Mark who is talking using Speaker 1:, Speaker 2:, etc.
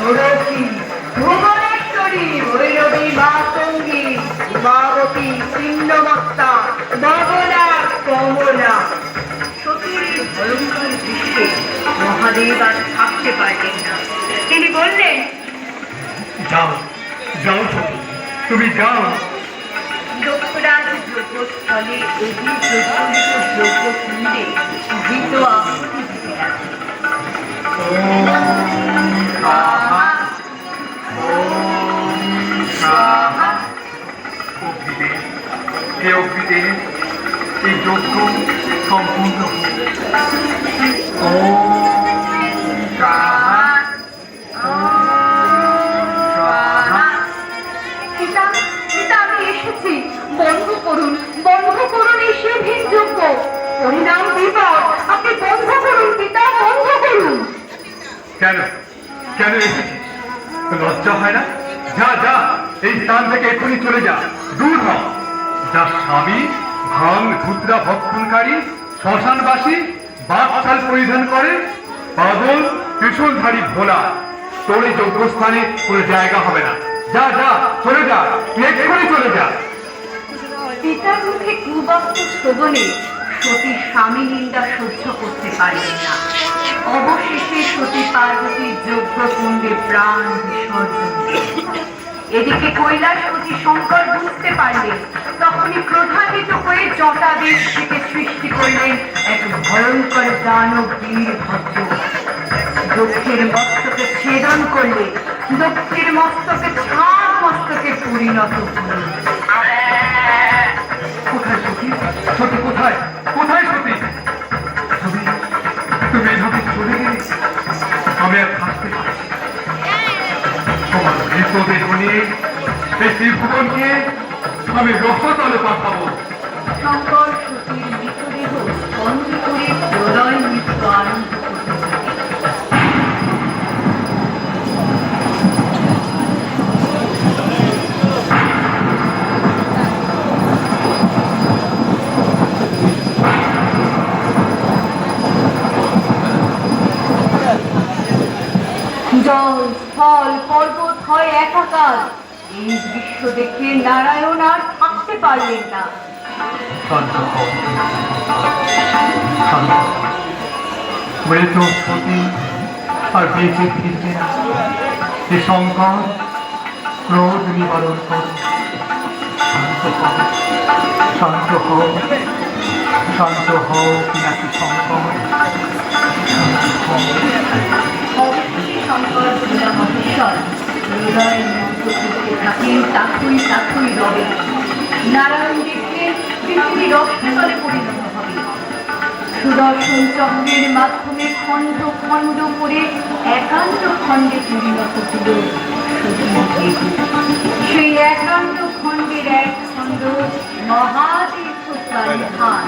Speaker 1: ষোড়শী ভুবনেশ্বরী ভৈরবী মাতঙ্গী উমাবতী ছিন্নমত্তা বগলা কমলা। ভয়ঙ্কর দৃশ্যে মহাদেব আর থাকতে পারলেন না। তিনি বললেন
Speaker 2: যাও যাও তুমি যাও।
Speaker 1: লোকরাজ যজ্ঞস্থলে এই প্রচলিত যজ্ঞ কুণ্ডে ভীত আহুতি
Speaker 2: হে অগ্নিদেব এই যজ্ঞ সম্পূর্ণ
Speaker 1: বন্ধ করুন বন্ধ করুন এই সেভিন আপনি বন্ধ করুন পিতা বন্ধ করুন
Speaker 2: কেন? কেন এসেছিস? লজ্জা হয় না? যা যা, এই স্থান থেকে এক্ষুনি চলে যা। দূর হ। যার স্বামী ভাং ধুতরা ভক্ষণকারী, শ্মশানবাসী, বাকছাল পরিধান করে পাগল ত্রিশূলধারী ভোলা। তোর যজ্ঞস্থানে কোনো জায়গা হবে না। যা যা, চলে যা এক্ষুনি চলে যা।
Speaker 1: পিতার মুখে কুবাক্য সতী স্বামী নিন্দা সহ্য করতে পারলেন না। অবশেষে সতী পার্বতীর যোগ্য কুণ্ডে প্রাণ বিসর্জন। এদিকে কৈলাসপতি ভয়ঙ্কর দানব বীরভদ্র দক্ষের মস্তকে ছেদন করলে দক্ষের মস্তকে ছাড় মস্তকে পরিণত
Speaker 2: কোথায় সতী? সতী কোথায়? কোথায় সতী? তুমি তুমি এভাবে চলে গেলে, আমি আর থাকতে পারছি। তোমার মৃতদেহ নিয়ে, এই ত্রিভুবনকে আমি রসতলে পাঠাবো।
Speaker 1: জল স্থল পর্বত হয় একাকার এই দৃশ্য দেখে নারায়ণ আর থাকতে পারলেন না।
Speaker 2: মৃত সতী আর বেঁচে ফিরবে না। এ শঙ্কর ক্রোধ নিবারণ কর। শান্ত হও শান্ত হও শান্ত হও পিনাকি শঙ্কর শান্ত
Speaker 1: শঙ্কর ভোলা মহেশ্বর হৃদয় থাকেন তাকুই তাকুই রবে নারায়ণ দেখলেন পৃথিবী রক্ততলে পরিণত হবে। সুদর্শন চক্রের মাধ্যমে খণ্ড খণ্ড করে একান্ত খণ্ডে পরিণত হল সেই একান্ত খণ্ডের এক খণ্ড প্রাণী ধান